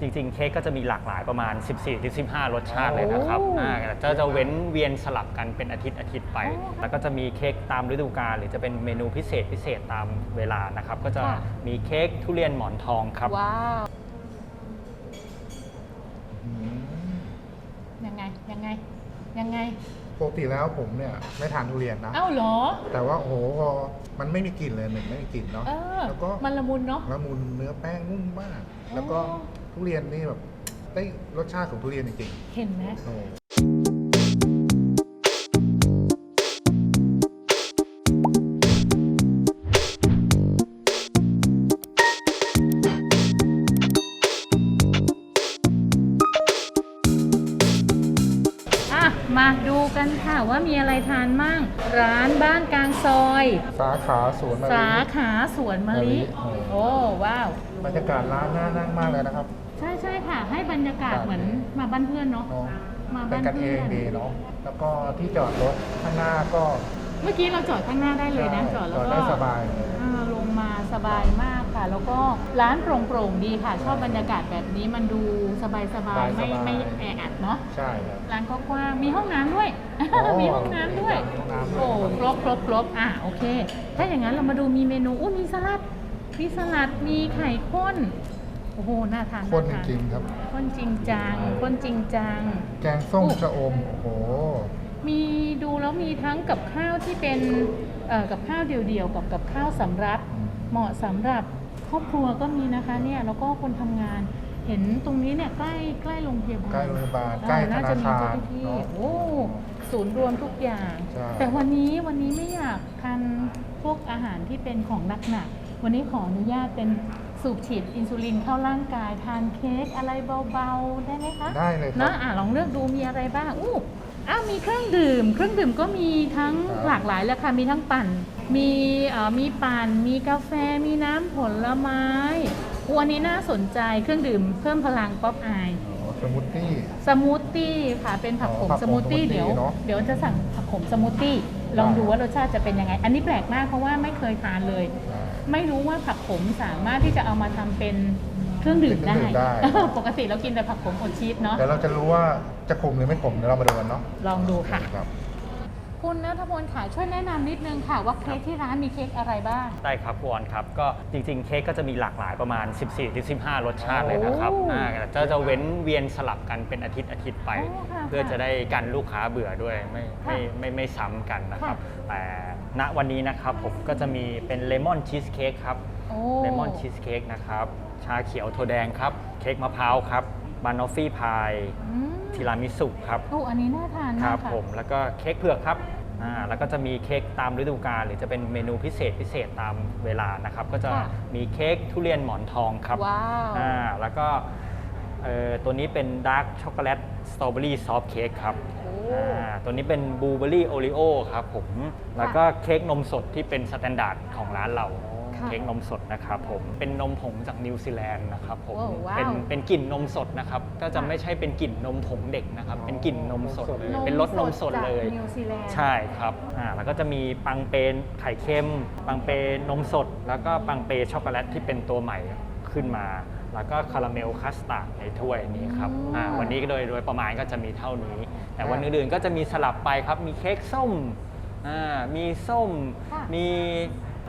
จริงๆ เค้กก็จะมีหลากหลายประมาณ 14-15 รสชาติเลยนะครับโอ้ อ่าจะจะเว้นเวียนสลับกันเป็นอาทิตย์อาทิตย์ไปอ๋อแล้วก็จะมีเค้กตามฤดูกาลหรือจะเป็นเมนูพิเศษพิเศษตามเวลานะครับ ก็จะค่ะ มีเค้กทุเรียนหมอนทองครับ ว้าวอืมยังไงยังไงยังไงปกติแล้วผมเนี่ยไม่ทานทุเรียนนะ เอ้าเหรอ แต่ว่าโอ้โหพอมันไม่มีกลิ่นเลยหนึ่งไม่มีกลิ่นเนาะเออแล้วก็มันละมุนเนาะ ละมุนเนื้อแป้งนุ่มมากอ๋อแล้วก็ ทุเรียนนี่แบบได้รสชาติของทุเรียนจริงเห็นไหมๆโอ้อะ มาดูกันค่ะว่ามีอะไรทานมั่ง ร้านบ้านกลางซอย สาขาสวนมะลิ สาขาสวนมะลิ มะลิ โอ้โอ้ว้าว บรรยากาศร้านน่านั่งมากเลยนะครับ ใช่ใช่ค่ะให้บรรยากาศเหมือนมาบ้านเพื่อนเนาะเนาะมาเป็นบ้านกันเอเพื่องนดีเนาะแล้วก็ที่จอดรถข้างหน้าก็เมื่อกี้เราจอดข้างหน้าได้เลยนะใช่จอดแล้วจอดก็ ได้สบายเลยอ่าลงมาสบายมากค่ะ แล้วก็ร้านโปร่งๆดีค่ะ ชอบบรรยากาศแบบนี้มันดูสบายๆไม่สบายๆ ไม่แออัดเนาะใช่ครับ ร้านก็กว้างมีห้องน้ำด้วย โอ้มีห้องน้ำด้วยมีห้องน้ำด้วย โอ้ครบครบครบอะโอเค ถ้าอย่างนั้นเรามาดูมีเมนูอู้มีสลัดมีสลัดมีไข่ข้น โอ้โหน่าทานคนจน่าทานริงๆครับ ข้นจริงจังข้นจริงจัง แกงส้มโอ้ชะอม โอ้โห มีดูแล้วมีทั้งกับข้าวที่เป็นเอ่อกับข้าวเดี่ยวๆกับกับข้าวสำรับอืมเหมาะสำหรับครอบครัวก็มีนะคะเนี่ยแล้วก็คนทำงานเห็นตรงนี้เนี่ยใกล้ใกล้โรงพยาบาลใกล้โรงพยาบาลอ่ใกล้ธน่านาจะมีคาเจ้ารหน้าที่เนาะโอ้ศูนย์รวมทุกอย่างใช่แต่วันนี้วันนี้ไม่อยากทานพวกอาหารที่เป็นของหนักๆวันนี้ขออนุญาตเป็น สูบฉีดอินซูลินเข้าร่างกายทานเค้กอะไรเบาๆ ได้ไหมคะได้เลยครันะบอะลองเลือกดูมีอะไรบ้างอู้อ้าวมีเครื่องดื่ม เครื่องดื่มก็มีทั้งครับหลากหลายเลยค่ะมีทั้งปั่น มีเอ่อมีปั่น มีกาแฟมีน้ำผลไม้อู้อันนี้น่าสนใจเครื่องดื่มเพิ่มพลังป๊อปอาย อ๋อสมูทตี้ สมูทตี้ค่ะเป็นผักขมอ๋อผักขมสมูทตี้สมูทตี้เดี๋ยวเนอะเดี๋ยวจะสั่งผักขมสมูทตี้ลองดูว่ารสชาติจะเป็นยังไง อันนี้แปลกมากเพราะว่าไม่เคยทานเลยอ่า ไม่รู้ว่าผักขมสามารถที่จะเอามาทำเป็นเครื่องดื่มได้เป็นเครื่องดื่มได้ ปกติเรากินแต่ผักขมอบชีสเนาะเดี๋ยวเราจะรู้ว่าจะขมหรือไม่ขมเดี๋ยวเรามาดูกันเนาะลองดูค่ะครับคุณนัทพลค่ะช่วยแนะนำนิดนึงค่ะว่าเค้กที่ร้านมีเค้กอะไรบ้างได้ครับคุณออนครับก็จริงๆเค้กก็จะมีหลากหลายประมาณ 14-15 รสชาติเลยนะครับโอ้อ่าจะจะเว้นเวียนสลับกันเป็นอาทิตย์อาทิตย์ไปโอ้ค่ะเพื่อจะได้กันลูกค้าเบื่อด้วยไม่ไม่ค่ะไม่ไม่ซ้ำกันนะครับค่ะแต่ ณวันนี้นะครับผมก็จะมีเป็นเลมอนชีสเค้กครับโอ้เลมอนชีสเค้กนะครับ ชาเขียวถั่วแดงครับ เค้กมะพร้าวครับบานอฟฟี่พายอืมทีรามิสุครับ โอ้อันนี้น่าทานคมารักบค่ะผมแล้วก็เค้กเผือกครับอ่าแล้วก็จะมีเค้กตามฤดูกาลหรือจะเป็นเมนูพิเศษพิเศษตามเวลานะครับ ก็จะค่ะมีเค้กทุเรียนหมอนทองครับว้าว อ่าแล้วก็เอ่อตัวนี้เป็นดาร์กช็อกโกแลต สตรอเบอรี่ซอฟต์เค้กครับโอ้อ่าตัวนี้เป็นบลูเบอรี่โอริโอครับผมแล้วก็เค้กนมสดที่เป็นสแตนดาร์ดของร้านเราค่ะเค้กนมสดนะครับผมเป็นนมผงจากนิวซีแลนด์นะครับผมว้าวว้าวเป็นเป็นกลิ่นนมสดนะครับก็จะค่ะไม่ใช่เป็นกลิ่นนมผงเด็กนะครับเป็นกลิ่นนมสดเลยมเป็นรสนมสดจากเลยนิวซีแลนด์ใช่ครับอ่าแล้วก็จะมีปังเปนไข่เค็ม ปังเปนมสด แล้วก็ปังเปช็อกโกแลตที่เป็นตัวใหม่ขึ้นมา แล้วก็คาราเมลคัสตาร์ดในถ้วยนี้ครับอืมอ่าวันนี้โดยโดยประมาณก็จะมีเท่านี้ แต่วันอื่นๆก็จะมีสลับไปครับ มีเค้กส้มอ่ามีส้ม ค่ะมี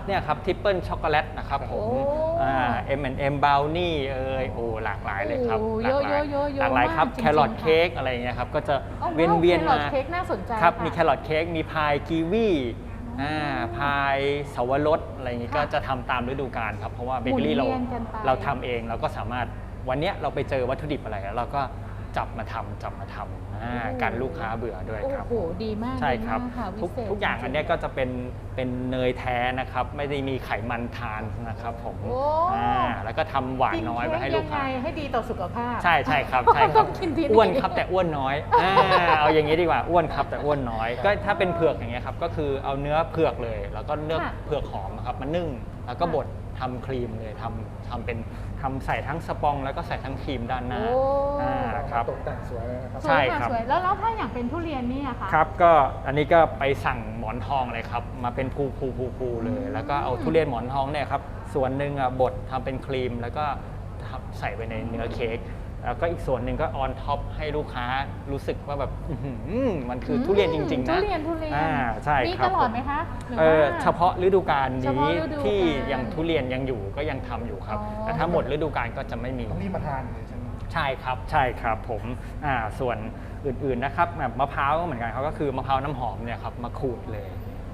เนี่ยครับทิปเปิลช็อกโกแลตนะครับผมโอ้อ่า M&M บ r o w n i e เอ่ยโอ้หลากหลายเลยครับโอ้หลากหลายเยอะๆๆๆหลากหลายครับมากจริงๆ แครอทค่ะเค้กอะไรอย่างเงี้ยครับก็จะอาเวียนเวียนแครอมาทเค้กน่าสนใจครับะมีแครอทเค้ก มีพายกีวี อ่าพายสวรสอะไรอย่างงี้ค่ะก็จะทำตามฤดูกาลครับ เพราะว่าเบเกอรี่เราหมุนเวียนกันไป เราทำเองเราก็สามารถวันเนี้ยเราไปเจอวัตถุดิบอะไรแล้วเราก็ จับมาทำจับมาทำอ่ากันลูกค้าเบื่อด้วยครับโอ้โหดีมากใช่ครับ ดีมากค่ะทุกวิเศษทุกอย่างจริๆอันเนี้ยก็จะเป็นเป็นเนยแท้นะครับ ไม่ได้มีไขมันทานนะครับผมโอ้อ่าแล้วก็ทำหวานน้อยไว้ให้ลูกค้านเค้ยังไงให้ดีต่อสุขภาพ ใช่ใช่ครับใช่คต้รัอบ งกินทีนี้อ้วนครับแต่อ้วนน้อยอ่าเอาอย่างนี้ดีกว่าอ้วนครับแต่อ้วนน้อย ก็ถ้าเป็นเผือกอย่างเงี้ยครับก็คือเอาเนื้อเผือกเลย แล้วก็เลือกค่ะเผือกหอมนะครับมานึ่งแล้วก็ค่ะบดทำครีมเลยทำทำเป็น ทำใส่ทั้งสปองแล้วก็ใส่ทั้งครีมด้านหน้าโอ้ อ่าครับ ตกแต่งสวยเลยนะครับ สใช่วยครัค่ะบสวยแล้วแล้วถ้าอย่างเป็นทุเรียนนี่อะคะครับก็อันนี้ก็ไปสั่งหมอนทองเลยครับ มาเป็นภูภูภูภูเลย แล้วก็เอาทุเรียนหมอนทองเนี่ยครับส่วนหนึ่งอะบดทำเป็นครีมแล้วก็ททำใส่ไปในเนื้อเค้ก แล้วก็อีกส่วนหนึ่งก็ออนท็อปให้ลูกค้ารู้สึกว่าแบบอื้อหือมันคือทุเรียนจริงๆนะทุเรียนทุเรียนอ่าใช่มีครับตลอดผไหมคะหรือเออว่า เฉพาะฤดูกาลเฉพาะนี้ฤดูกาลที่ยังทุเรียนยังอยู่ก็ยังทำอยู่ครับ อ๋อ แต่ถ้าหมดฤดูกาลก็จะไม่มี ต้องรีบมาทานเลยใช่ไหม ใช่ครับใช่ครับผมอ่าส่วนอื่นๆนะครับแบบมะพร้าวก็เหมือนกันเขาก็คือมะพร้าวน้ำหอมเนี่ยครับมาขูดเลย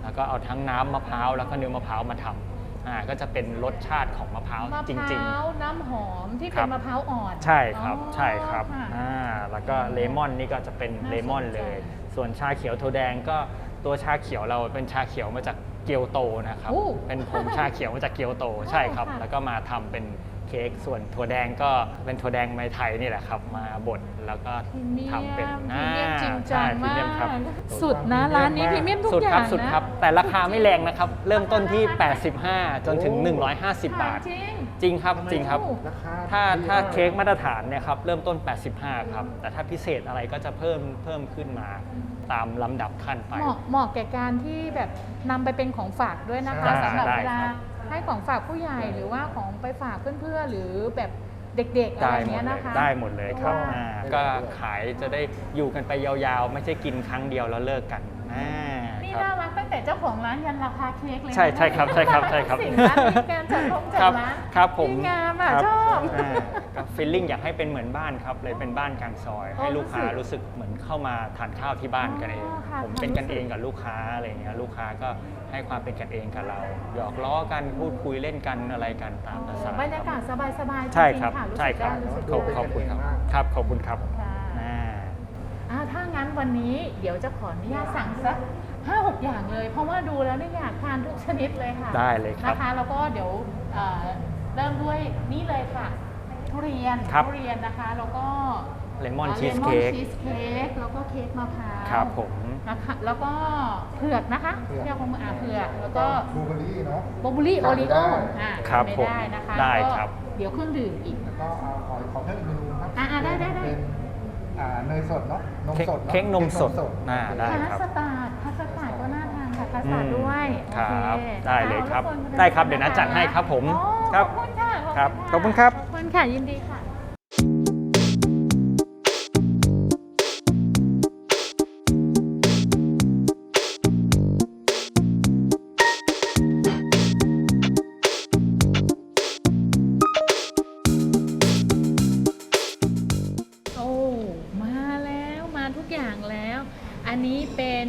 แล้วก็เอาทั้งน้ำมะพร้าวแล้วก็เนื้อมะพร้าวมาทำ อ่าก็จะเป็นรสชาติของมะพร้าวมะจพริงร้าวน้ำหอมที่ครัเป็นบมะพร้าวอ่อนๆ ใช่ครับอ๋อใช่ครับะอ่าแล้วก็เลมอนนี่ก็จะเป็นน่าสนใจเลมอนเลย ส่วนชาเขียวโทแดงก็ตัวชาเขียวเราเป็นชาเขียวมาจากเกียวโตนะครับ โอ้เป็นผงชาเขียวมาจากเกียวโตใช่ครับ ค่ะ แล้วก็มาทำเป็นเค้กส่วนถั่วแดงก็เป็นถั่วแดงไม้ไทยนี่แหละครับ มาบดแล้วก็พรีเมียมทำเป็นพรีเมียมจริงจังใช่พรีมาเมียครับกสุดนะร้านนี้พรีเมียมทุกสุดอย่าครับงสุดนะครับแต่ราคาไม่แรงนะครับ เริ่มต้นที่ราคา85 จนถึงโอ้150 บาทจริงจริงครับจริงครับโอ้ราคาถ้าดีถ้ามกเค้กมาตรฐานเนี่ยครับเริ่มต้น 85 ครับ แต่ถ้าพิเศษอะไรก็จะเพิ่มเพิ่มขึ้นมาตามลำดับขั้นไป เหมาะเหมาะแก่การที่แบบนำไปเป็นของฝากด้วยนะคะใช่สำหรับได้เวลาครับ ให้ของฝากผู้ใหญ่หรือว่าของไปฝากเพื่อนๆหรือแบบเด็กๆอะไรได้หมเงี้ดยเลนะยคะ ได้หมดเลยครับว่าอ่าก็ขายจะได้อยู่กันไปยาวๆ ไม่ใช่กินครั้งเดียวแล้วเลิกกันอ่า นี่ครับ น่ารักตั้งแต่เจ้าของร้านยันราคาเค้กเลยนะใช่ใช่ครับใช่ครับใช่ครับสิ่งร้านมีการจัดลงจัดครับร้านครับผมดีงามอะครับ ชอบ อ่าก็ฟีลลิ่งอยากให้เป็นเหมือนบ้านครับ เลยเป็นบ้านกลางซอยอ๋อให้ลูกค้ารู้รู้สึสึกกเหมือนเข้ามาทานข้าวที่บ้านกันเอง อ๋อค่ะผมความเป็นกันรู้สึกเองกับลูกค้าอะไรอย่างเงี้ยลูกค้าก็ให้ความเป็นกันเองกับเราหยอกล้อกันพูดคุยเล่นกันอะไรกันตามภาษาบรรยากาศสบายๆใช่จงๆครับะใช่ครับรู้สึกขอบได้ขอบคุณครับมากครับขอบคุณครับค่ะอ่าอ่าถ้างั้นวันนี้เดี๋ยวจะขออนุญาตสั่งสัก ห้าหกอย่างเลย เพราะว่าดูแล้วเนี่ยอยากทานทุกชนิดเลยค่ะได้เลยครับ นะคะแล้วก็เดี๋ยวเอ่อเริ่มด้วยนี่เลยค่ะ ทุเรียนครับ ทุเรียนนะคะ แล้วก็เลมอนอ่าชีสเค้กเลมอนชีสเค้กแล้วก็เค้กมะพร้าวครับผม นะคะแล้วก็เผือกนะคะเผือก เรียกว่ามืออาเผือกแล้วก็ก็ บลูเบอร์รี่เนาะ โบบุรี่โอขาดริไม่โอได้อ่าครับไม่ผมได้นะคะได้แล้วก็ครับเดี๋ยวเครื่องดื่มอีก แล้วก็เอาขอขอเพิ่มอีกเมนูครับอ่าๆได้ได้ได้เป็น อ่าเนยสดเนาะนมเค้กสดเนาะเค้กนมสดอ่าได้คัครับสตาร์ดคัสตาร์ดก็น่าทานค่ะคัสตาร์ดด้วยครัโอบเคได้เลยครับอาละนได้ครับเดี๋ยวนัดจัดให้ครับผมอ๋อครับขอบคุณค่ะครับะขอบคุณครับ ขอบคุณค่ะยินดีค่ะ นนี้เป็น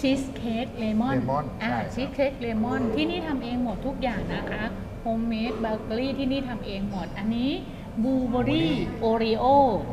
ชีสเค้กเลมอนเลมอนอ่าใช่ครับ ชีสเค้กเลมอนที่นี่ทำเองหมดทุกอย่างนะคะโฮมเมดเบเกอรี่ที่นี่ทำเองหมด อันนี้บลูเบอรี่โอรีโอ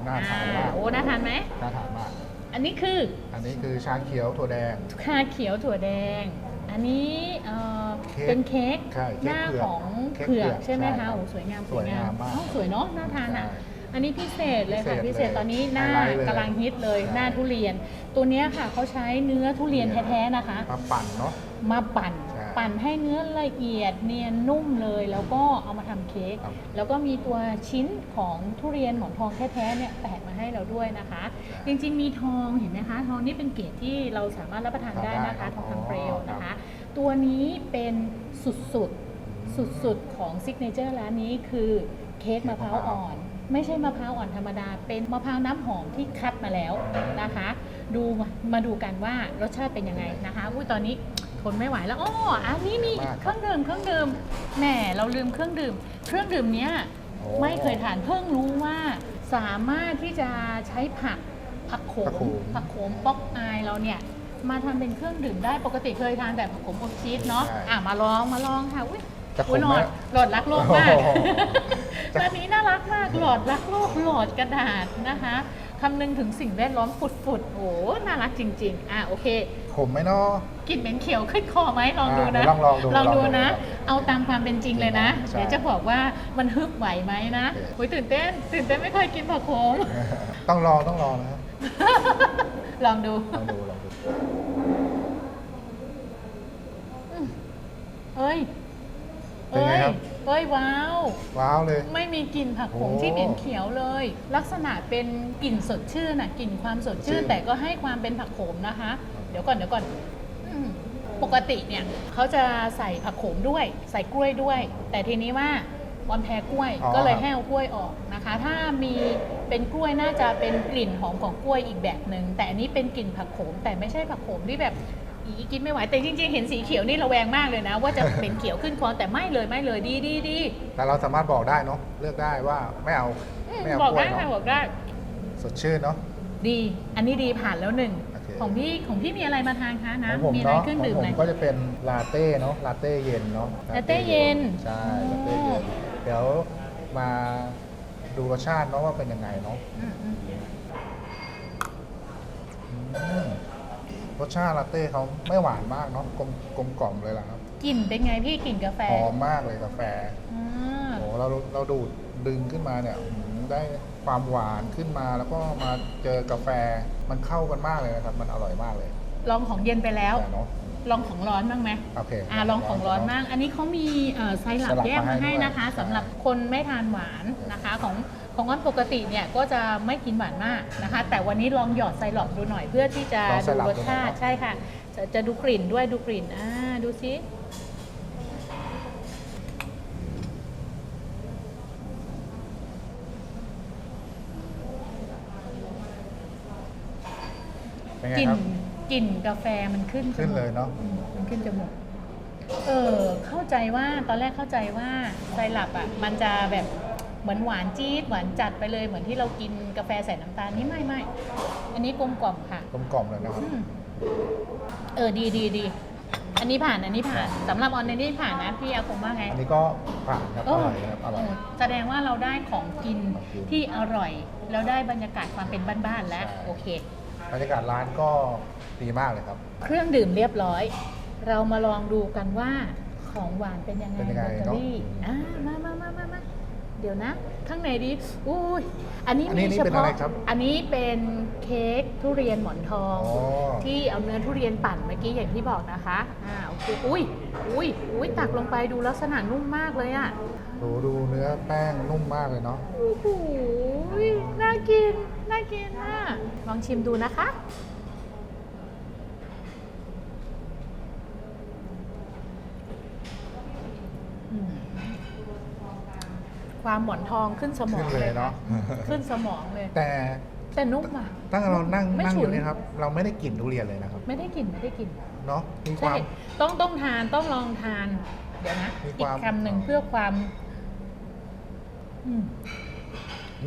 น่าทานมาก โอ้น่าทานไหม น่าทานมาก อันนี้คืออันนี้คือชาเขียวถั่วแดงคาเขียวถั่วแดง อันนี้เอ่อเค้กเป็นเค้กใช่เค้กหน้าเผือกของเค้กเผือกเผือกใช่ไหมใช่ครัคะบโอ้สวยงามสวยงามมากอ้วสวยเนาะน่าทานอะ ใช่ อันนี้พิเศษเลยค่ะพิพิเศเศษษตอนนี้หน้าไฮไลท์เลยกำลังฮิตเลยใช่ หน้าทุเรียน ตัวเนี้ยค่ะเขาใช้เนื้อทุเรียนแท้ๆนะคะ มาปั่นเนาะ มาปั่นใช่ปั่นให้เนื้อละเอียดเนียนนุ่มเลย แล้วก็เอามาทำเค้กครับ แล้วก็มีตัวชิ้นของทุเรียนหมอนทองแท้ๆเนี่ยแปะมาให้เราด้วยนะคะ จริงๆมีทองเห็นไหมคะทองนี่เป็นเกรดที่เราสามารถรับประทานได้นะคะทองคำเปลวนะคะตัวนี้เป็นสุดๆ สุดๆ ของซิกเนเจอร์ร้านนี้คือเค้กมะพร้าวอ่อน ไม่ใช่มะพร้าวอ่อนธรรมดา เป็นมะพร้าวน้ำหอมที่คัดมาแล้วนะคะ ดูมามาดูกันว่ารสชาติเป็นยังไงนะคะ อุ้ยตอนนี้ทนไม่ไหวแล้วอ๋ออันนี้มีอีกมากเครื่องดื่มเครื่องดื่มแหมเราลืมเครื่องดื่ม เครื่องดื่มเนี้ยโอ้ไม่เคยทานเพิ่งรู้ว่าสามารถที่จะใช้ผักผักโขผักโขมมผักโขมป๊อกอายเราเนี่ยมาทำเป็นเครื่องดื่มได้ปกติเคยทานแบบผักโขมอบชีสเนาะใช่อะมาลองมาลองค่ะอุ้ย จะขมอุ๊ยหลอไหมดหลอดรักโลกมาก โอ้โหจะร้านนี้น่ารักมากหลอดรักโลกหลอดกระดาษนะคะคำนึงถึงสิ่งแวดล้อมฝุดๆโอ้น่ารักจริง ๆ อะโอเคขมไหมเนาะ กลิ่นเหม็นเขียวขึ้นคอไหมลองดูนะอ่าเดี๋ยวลองลองดูลองดูลองดูนะครับเอาตามความเป็นจริงเลยนะใช่ เดี๋ยวจะบอกว่ามันฮึบไหวไหมนะโอเคโอ้ยตื่นเต้น ตื่นเต้นไม่เคยกินผักโขม ต้องลองต้องลองนะครับลองดู ลองดูลองดู เอ้ย เป็นเอ้ไงยครับ เอ้ยว้าว ว้าวเลย ไม่มีกลิ่นผักโขมโอ้ที่เหม็นเขียวเลย ลักษณะเป็นกลิ่นสดชื่นน่ะกลิ่นความสดชื่น จริงแต่ก็ให้ความเป็นผักโขมนะคะ เดี๋ยวก่อนเดี๋ยวก่อนอืมปกติเนี่ยเขาจะใส่ผักโขมด้วย ใส่กล้วยด้วย แต่ทีนี้ว่าออนแพ้กล้วยอ๋อก็เลยครับ ให้เอากล้วยออกนะคะ ถ้ามีเป็นกล้วยน่าจะเป็นกลิ่นหอมของกล้วยอีกแบบหนึ่งแต่อันนี้เป็นกลิ่นผักโขมแต่ไม่ใช่ผักโขมที่แบบ อีกินไม่ไหวแต่จริง ๆ เห็นสีเขียวนี่ระแวงมากเลยนะ ว่าจะเป็นเขียวขึ้นคอแต่ไม่เลยไม่เลยดีดีดีแต่เราสามารถบอกได้เนาะเลือกได้ว่าไม่เอาอืมไม่เอาบอกกล้วยได้ค่ะเนาะบอกได้ สดชื่นเนาะ ดี อันนี้ดีผ่านแล้วหนึ่งโอเค ของพี่ของพี่มีอะไรมาทานคะขนะองผมมีอะไรเนาะเครื่องของดื่มผอะไร มก็จะเป็นลาเต้เนาะลาเต้เย็นเนาะลาเต้เย็น ใช่อ๋อลาเต้เย็นเดี๋ยวมาดูรสชาติเนาะว่าเป็นยังไงเนาะ อืมอืม รสชาติลาเต้เขาไม่หวานมากเนาะกลมกลมกล่อมเลยล่ะครับกลิ่นเป็นไงพี่กลิ่นกาแฟหอมมากเลยกาแฟอ่าโอ้เราเราดูดดึงขึ้นมาเนี่ยอืมได้ความหวานขึ้นมาแล้วก็มาเจอกาแฟมันเข้ากันมากเลยนะครับ มันอร่อยมากเลยลองของเย็นไปแล้ว แต่เนาะลองของร้อนบ้างไหมโอเค อ่าลองของร้อนบ้าง อันนี้เขามีเอ่อไซรัปสลับแยกมามาให้ให้ด้วยนะคะใช่ สำหรับคนไม่ทานหวานนะคะของ ของอันปกติเนี่ยก็จะไม่กินหวานมากนะคะ แต่วันนี้ลองหยอดไซรัปดูหน่อยเพื่อที่จะลองไซดูรัปรสชาติดูหน่อยเนอะใช่ค่ะ จะจะดูกลิ่นด้วยดูกลิ่นอ่าดูซิเป็นไงกลิ่นครับ กลิ่นกาแฟมันขึ้นจมูกขึ้นเลยเนอะ อืมมันขึ้นจมูกเออเข้าใจว่าตอนแรกเข้าใจว่าไซรัปอะมันจะแบบ เหมือนหวานจี๊ดหวานจัดไปเลยเหมือนที่เรากินกาแฟใส่น้ำตาลนี่ไม่ไม่อันนี้กลมกล่อมค่ะกลมกล่อมเลยนะครับอืมเออดีดีดีอันนี้ผ่านอันนี้ผ่านสำหรับออนในนี้ผ่านนะพี่อาคมว่าไง อันนี้ก็ผ่านครับเอออร่อยครับอร่อยเออแสดงว่าเราได้ของกินของกินที่อร่อย แล้วได้บรรยากาศความเป็นบ้านๆแล้ว ใช่ โอเค บรรยากาศร้านก็ดีมากเลยครับ เครื่องดื่มเรียบร้อย เรามาลองดูกันว่าของหวานเป็นยังไงเป็นยังไงเบเกอรี่เนอะ อ่ามามามามามาเดี๋ยวนะ ข้างในดีอุ้ยอันนี้อันนี้มีนี่เฉเป็นพาะอะไรครับอันนี้เป็นเค้กทุเรียนหมอนทอง อ๋อ ที่เอาเนื้อทุเรียนปั่นเมื่อกี้อย่างที่บอกนะคะอ่าโอเคอุ้ยอุ้ยอุ้ยตักลงไปดูลักษณะนุ่มมากเลยอะดูดูเนื้อแป้งนุ่มมากเลยเนาะโอ้โหน่ากินน่ากินอะลองชิมดูนะคะ อืม ความหมอนทองขึ้นสมอขึ้งนเลยเนาะขึ้นสมองเลยแต่แต่นุ่มอะตั้งแต่เรานั่งไม่นั่งฉุอนยู่เนี่ยครับ เราไม่ได้กลิ่นทุเรียนเลยนะครับ ไม่ได้กลิ่นไม่ได้กลิ่นเนาะมีคใช่วามต้องต้องทานต้องลองทาน เดี๋ยวนะมีอีคกวามคำหนึ่งเพื่อความอืม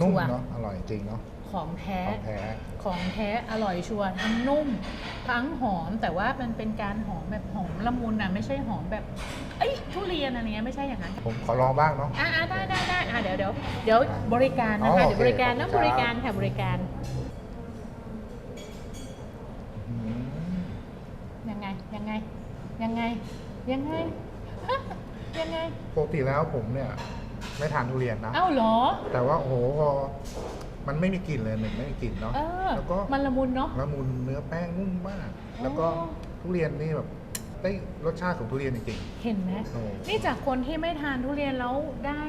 นุ่มชัวร์เนาะอร่อยจริงเนาะของแท้ของแท้ของแท้อร่อยชัวร์ทั้งนุ่ม ทั้งหอมแต่ว่ามันเป็นการหอมแบบหอมละมุนนะไม่ใช่หอมแบบ เอ้ยทุเรียนอะไรเงี้ยไม่ใช่อย่างนั้นผมขอลองบ้างเนาะ อ่าได้ได้ได้อ่าเดี๋ยวเดี๋ยวเดี๋ยวบริการนะอ๋คะอเดี๋ยวบริการโอเคนะขอบคุณครับบริการค่ะบริการอืมยังไงยังไงยังไงยังไงยังไงปกติแล้วผมเนี่ย ไม่ทานทุเรียนนะ เอ้าเหรอ แต่ว่าโอ้โหพอมันไม่มีกลิ่นเลยหนึ่งไม่มีกลิ่นเนาะ เออแล้วก็ มันละมุนเนาะ ละมุนเนื้อแป้งนุ่มมาก แล้วก็อ๋อทุเรียนนี่แบบ ได้รสชาติของทุเรียนจริง เห็นไหมๆโอ้นี่จากคนที่ไม่ทานทุเรียนแล้วได้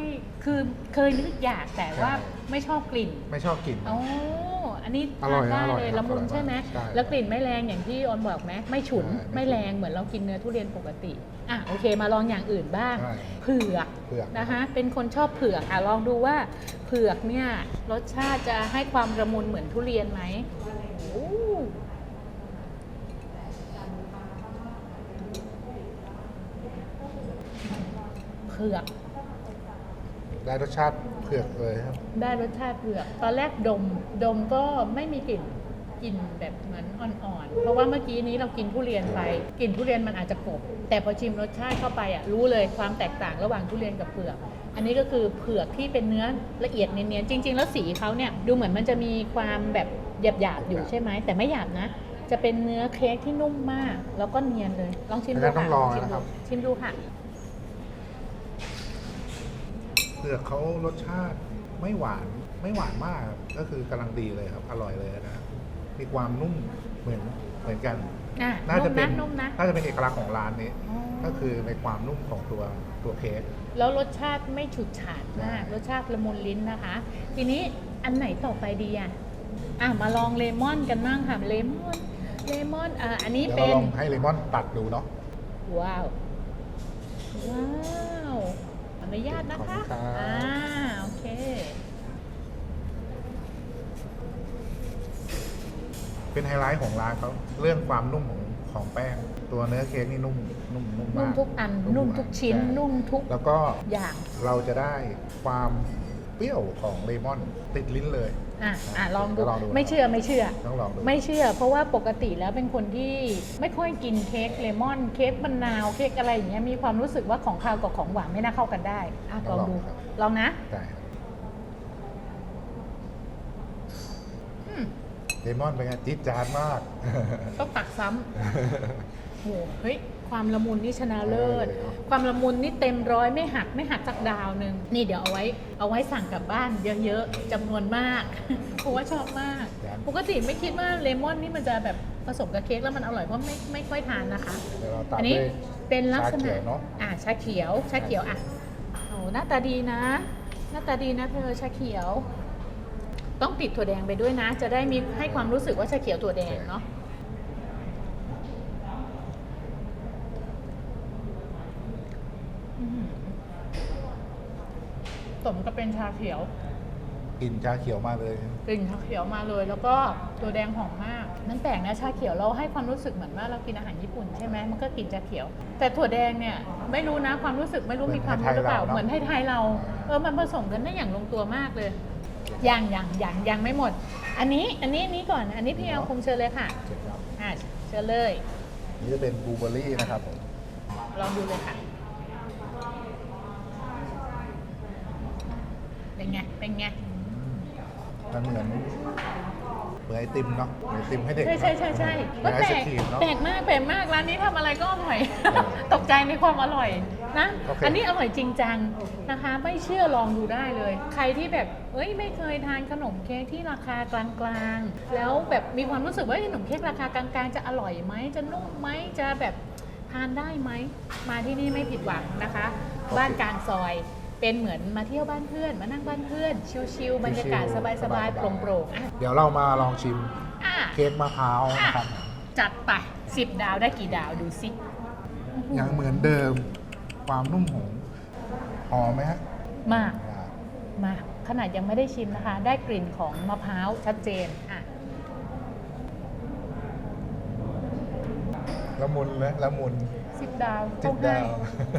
คือเคยนึกอยากแต่ว่าใช่ ไม่ชอบกลิ่นไม่ชอบกลิ่นอ๋ออันนี้อร่ทาอนยได้อร่อยเลยครับละมุนอร่อยมากใช่ไหมใช่แล้วกลิ่นไม่แรงอย่างที่ออนบอกไหมไม่ฉุนใช่ไม่ไม่ฉุนแรงเหมือนเรากินเนื้อทุเรียนปกติอะโอเค มาลองอย่างอื่นบ้าง ใช่ เผือกเผือกนะคะเป็นคนชอบเผือกอะลองดูว่าเผือกเนี่ยรสชาติจะให้ความระมุนเหมือนทุเรียนไหมโอ้เผือก ได้รสชาติเผือกเลยครับ ได้รสชาติเผือก ตอนแรกดม ดมก็ไม่มีกลิ่น กลิ่นแบบเหมือนอ่อนๆ เพราะว่าเมื่อกี้นี้เรากินทุเรียนไป กลิ่นทุเรียนมันอาจจะกลบแต่พอชิมรสชาติเข้าไปอะรู้เลยความแตกต่างระหว่างทุเรียนกับเผือก อันนี้ก็คือเผือกที่เป็นเนื้อละเอียดเนียนๆ จริง ๆ แล้วสีเขาเนี่ยดูเหมือนมันจะมีความแบบหยาบๆอยู่ใช่ไหม แต่ไม่หยาบนะ จะเป็นเนื้อเค้กที่นุ่มมาก แล้วก็เนียนเลย ลองชิมดูงั้นต้อค่ะงลองชิมนะครัดูบ ชิมดูค่ะ เผือกเขารสชาติไม่หวานไม่หวานมากครับก็คือกำลังดีเลยครับ อร่อยเลยนะมีความนุ่มเหมือนเหมือนกันอะน่าจะเป็นนุ่มนะน่าจะเป็นเอกลักษณ์ของร้านนี้อ๋อก็คือในความนุ่มของตัวตัวเค้กแล้วรสชาติไม่ฉุดฉาดมากใช่รสชาติละมุนลิ้นนะคะ ทีนี้อันไหนต่อไปดีอะอะมาลองเลมอนกันบ้างค่ะเลมอนเลมอนอะอันนี้เดี๋ยวเป็เรานลองให้เลมอนตัดดูเนาะว้าวว้าว อนุญาตนะคะ ขอบคุณครับ อ่า โอเค เป็นไฮไลท์ของร้านเขาเรื่องความนุ่มของของแป้ง ตัวเนื้อเค้กนี่นุ่มนุ่มนุ่มนุ่มามกทุกอัน นุ่มทุกชิ้น ในุ่มทุกแล้วก็อย่าง เราจะได้ความเปรี้ยวของเลมอนติดลิ้นเลย อะอะลองดู ลองดูไม่เชื่อไม่เชื่อ ต้องลองดู ไม่เชื่อ เพราะว่าปกติแล้วเป็นคนที่ไม่ค่อยกินเค้กเลมอนเค้กมะนาวเค้กอะไรอย่างเงี้ยมีความรู้สึกว่าของคาวกับของหวานไม่น่าเข้ากันได้อะลองดูลองนะได้ครับอืมเลมอนเป็นไงจี๊ดจ๊าดมาก ต้องตักซ้ำโหเฮ้ย ความละมุนนี่ชนะเลิศเออความละมุนนี่เต็มร้อยไม่หักไม่หักสักดาวหนึ่งนี่เดี๋ยวเอาไว้เอาไว้สั่งกลับบ้านเยอะๆจำนวนมากเพราะว่าชอบมาก ปกติไม่คิดว่าเลมอนนี่มันจะแบบผสมกับเค้กแล้วมันอร่อยเพราะไม่ไม่ค่อยทานนะคะเดี๋ยวเราตามอันนี้ด้วยเป็นลักษชาเขีณะยวเนอะอ่าชาเขียวชาเขียวอะโอ้หน้าตาดีนะ หน้าตาดีนะเธอชาเขียว ต้องติดถั่วแดงไปด้วยนะ จะได้มีให้ความรู้สึกว่าชาเขียวถั่วแดงเนาะอื้อหือ สมกับเป็นชาเขียวกลิ่นชาเขียวมาเลย กลิ่นชาเขียวมาเลย แล้วก็ตัวแดงหอมมากนั่นแปลกนะชาเขียวเราให้ความรู้สึกเหมือนว่าเรากินอาหารญี่ปุ่นใช่ไหมมันก็กลิ่นชาเขียว แต่ถั่วแดงเนี่ยไม่รู้นะความรู้สึกไม่รู้มีความรู้หรือเปล่าเหมือนไทยๆเราเออมันผสมกันได้อย่างลงตัวมากเลยยังยังยังยังไม่หมด อันนี้อันนี้อันนี้ก่อน อันนี้พี่เอาคมเชิญเลยค่ะเสร็จครับอ่าเชิญเลย นี่จะเป็นบลูเบอร์รี่นะครับผมลองดูเลยค่ะ เป็นไงเป็นไง มันเหมือนเหมือนไอติมเนาะเหมือนไอติมให้เด็กใช่ใช่ใช่ใช่เหมือนไอแปลศกครีมเนาะ แปลกมากแปลกมากร้านนี้ทำอะไรก็อร่อย เออ ตกใจในความอร่อยนะ โอเค อันนี้อร่อยจริงจังนะคะ ไม่เชื่อลองดูได้เลย ใครที่แบบเอ้ยไม่เคยทานขนมเค้กที่ราคากลางๆ แล้วแบบมีความรู้สึกว่าขนมเค้กราคากลางๆ จะอร่อยไหมจะนุ่มไหมจะแบบทานได้ไหมมาที่นี่ไม่ผิดหวังนะคะ บ้านกลางซอย เป็นเหมือนมาเที่ยวบ้านเพื่อน มานั่งบ้านเพื่อน ชิลๆบรรยากาศสบายๆโปร่งๆอะเดี๋ยวเรามาลองชิมอะเค้กมะพร้าวนะครับ จัดไปสิบดาวได้กี่ดาวดูสิยังเหมือนเดิมความนุ่มหอมหอมไหมฮะมากมากขนาดยังไม่ได้ชิมนะคะ ได้กลิ่นของมะพร้าวชัดเจนอะ ละมุนเลยละมุน สิบดาวสิต้องบให้ดาว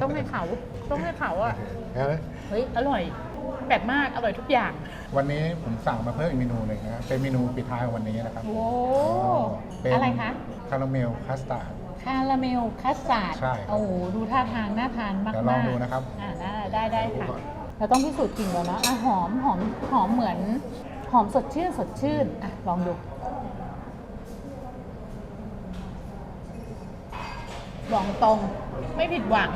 ต้องให้เขาต้องให้เขาอะเห็นไหมเฮ้ยอร่อยแปลกมากอร่อยทุกอย่างวันนี้ผมสั่งมาเพิ่มอีกเมนูหนึ่งนะครับเป็นเมนูปิดท้ายของวันนี้นะครับโอ้เป็นอะไรคะคาราเมลคัสตาร์ด คาราเมลคัสตาร์ดใช่ครับโอ้โหดูท่าทางน่าทานมากเดี๋ยวลองดูนะครับ อ่าได้ได้ได้ค่ะดูก่อนเราต้องพิสูจน์กลิ่นก่อนเนาะอะหอมหอมหอมเหมือน หอมสดชื่นสดชื่นอะลองดู บอกตรง ไม่ผิดหวัง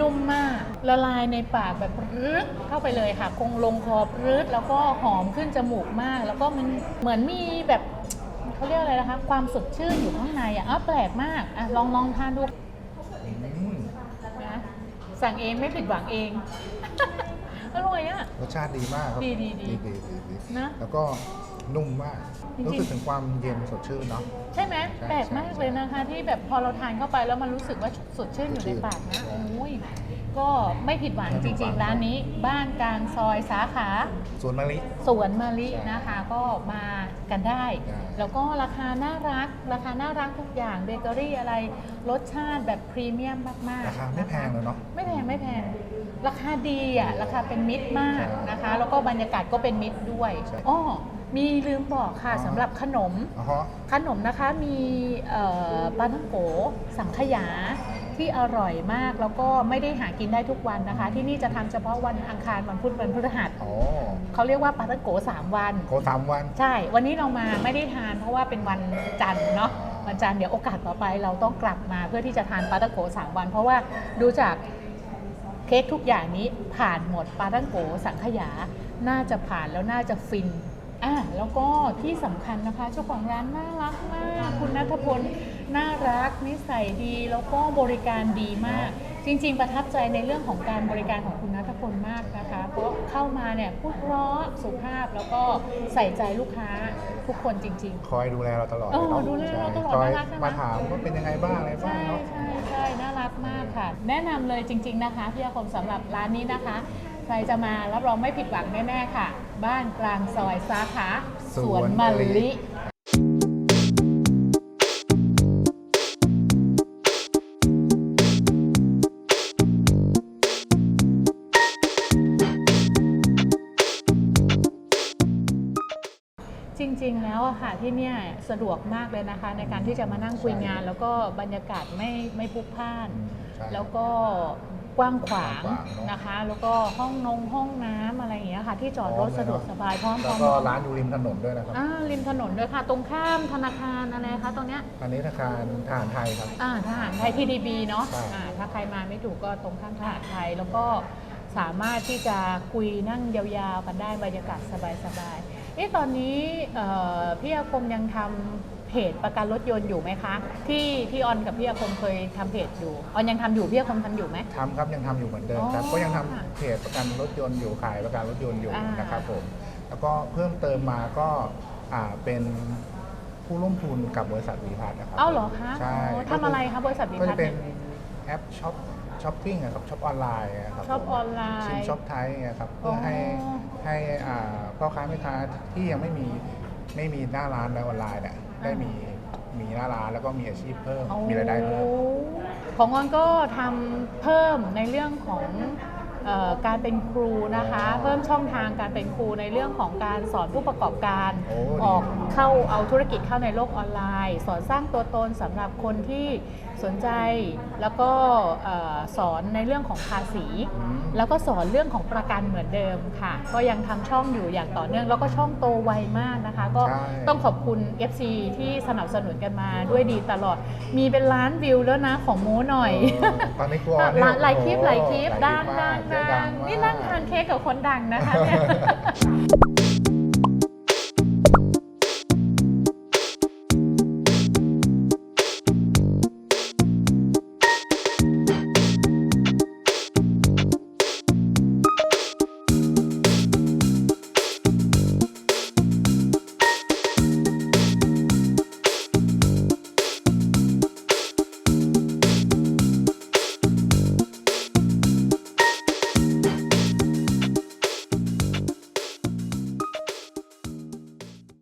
นุ่มมาก ละลายในปากแบบรืดเข้าไปเลยค่ะ คงลงคอรืดแล้วก็หอมขึ้นจมูกมาก แล้วก็มันเหมือนมีแบบเขาเรียกอะไรนะคะ ความสดชื่นอยู่ข้างในอะอ้าวแปลกมากอะลองลองทานดูอืมนะสั่งเองไม่ผิดหวังเอง อร่อยอะ รสชาติดีมากครับดีดีดีดีดีดีนะ แล้วก็ นุ่มมาก จริงๆ รู้สึกถึงความเย็นสดชื่นเนาะ ใช่ไหมใช่แปลกมากใช่เลยนะคะ ที่แบบพอเราทานเข้าไปแล้วมันรู้สึกว่าสดชื่นอยู่ในปากนะใช่ โอ้ยก็ไม่ผิดหวังไม่จผิดหวัริงงๆ ร้านนี้บ้านกลางซอยสาขา ส่วนมะลิ สวนมะลิใช่นะคะก็มากันได้ ได้ แล้วก็ราคาน่ารัก ราคาน่ารักทุกอย่างเบเกอรี่อะไร รสชาติแบบพรีเมียมมากๆราคาไม่แพงเลยเนาะ ไม่แพงไม่แพง ราคาดีอะ ราคาเป็นมิตรมากใช่นะคะ แล้วก็บรรยากาศก็เป็นมิตรด้วยใช่ อ้อ มีลืมบอกค่ะอ๋อ สำหรับขนม อ๋อฮะ ขนมนะคะมีเอ่อปลาท่องโกสังขยาที่อร่อยมากแล้วก็ไม่ได้หากินได้ทุกวันนะคะ ที่นี่จะทำเฉพาะวันอังคารวันพุธวันพฤหัสอ๋อเขาเรียกว่าปลาท่องโกสามวัน โคสามวัน ใช่ วันนี้เรามาไม่ได้ทานเพราะว่าเป็นวันจันทร์เนาะ วันจันทร์เดี๋ยวโอกาสต่อไปเราต้องกลับมาเพื่อที่จะทานปลาตังโกสามวัน เพราะว่าดูจากเค้กทุกอย่างนี้ผ่านหมดปลาตังโกสังขยา น่าจะผ่านแล้วน่าจะฟิน อะแล้วก็ที่สำคัญนะคะเจ้าของร้านน่ารักมาก คุณนัทพลน่ารักนิสัยดีแล้วก็บริการดีมาก จริง ๆ ประทับใจในเรื่องของการบริการของคุณนัทพลมากนะคะ เพราะเข้ามาเนี่ยพูดเพราะสุภาพแล้วก็ใส่ใจลูกค้าทุกคนจริง ๆ คอยดูแลเราตลอดเออลยนะดูแลเราตลอดคอยน่ารักน่ารัก มาถามว่าเป็นยังไงบ้างอะไรบ้างใช่เนาะ ใช่ใช่น่ารักมากค่ะ แนะนำเลยจริง ๆนะคะพี่อาคมสำหรับร้านนี้นะคะ ใครจะมารับรองไม่ผิดหวังแน่ๆค่ะ บ้านกลางซอยสาขาสวนมะลิ จริง ๆ แล้วอะค่ะที่เนี่ยสะดวกมากเลยนะคะ ในการที่จะมานั่งคุยงาน แล้วก็บรรยากาศไม่ไม่พลุกพล่านอืมใช่ แล้วก็ กว้างขวางกว้างขวางเนอะ นะคะ แล้วก็ห้องนงห้องน้ำอะไรอย่างเงี้ยค่ะ ที่จอดรถสะดวกสบายพร้อมพแล้ร้อวมก็ร้านอยู่ริมถนนด้วยนะครับ อ่าริมถนนด้วยค่ะ ตรงข้ามธนาคารอะไรคะตรงเนี้ยอันนี้ธนาคารทหารไทยครับ อ่าทหารไทย TDB เนาะใช่ อ่าถ้าใครมาไม่ถูกก็ตรงข้ามทหารไทย แล้วก็สามารถที่จะคุยนั่งยาวๆกันได้บรรยากาศสบายๆเอ๊ะตอนนี้เอ่อพี่อาคมยังทำ เพจประกันรถยนต์อยู่ไหมคะ ที่ที่ออนกับพี่อาคมเคยทำเพจอยู่ออนยังทำอยู่พี่อาคมทำอยู่ไหม ทำครับยังทำอยู่เหมือนเดิมครับ อ๋อก็ยังทำค่ะเพจประกันรถยนต์อยู่ขายประกันรถยนต์อยู่อ่าน นะครับผมแล้วก็เพิ่มเติมมาก็อ่าเป็นผู้ร่วมทุนกับบริษัทวีพัฒน์นะครับเอ้าเหรอคะใช่อ๋อทำอะไรคะบริษัทวิก็พัจะฒน์เป็เนี่นย แอปช็อปช้อปปิ้งอะครับช็อปออนไลน์ะครับช็อปผมออนไลน์ชิมช็อปไทยอะครับเพื่อให้อ๋อให้อ่าพ่อค้าแม่ค้าที่ยังไม่มีไม่มีหน้าร้านในออนไลน์เนี่ย ได้มีมีหน้าร้านแล้วก็มีอาชีพเพิ่ม มีรายได้เพิ่ม ของออนก็ทำเพิ่มในเรื่องของเออการเป็นครูนะคะอ๋อเพิ่มช่องทางการเป็นครูในเรื่องของการสอนผู้ประกอบการโอ้ออกดีเข้าเอาธุรกิจเข้าในโลกออนไลน์ สอนสร้างตัวตนสำหรับคนที่ สนใจแล้วก็เอ่อสอนในเรื่องของภาษีอืมแล้วก็สอนเรื่องของประกันเหมือนเดิมค่ะ ก็ยังทำช่องอยู่อย่างต่อเนื่อง แล้วก็ช่องโตไวมากนะคะ ก็ใช่ต้องขอบคุณ FC ที่สนับสนุนกันมาด้วยดีตลอด มีเป็นล้านวิวแล้วนะของโม้หน่อยเออตอนนี้กลัวเนี่ยหลายหลายคลิปหลายคลิปโอ้โหดังหลาดัยงคลิปมากดังเจ๊นี่นั่งทานเค้กกับคนดังนะคะเนี่ย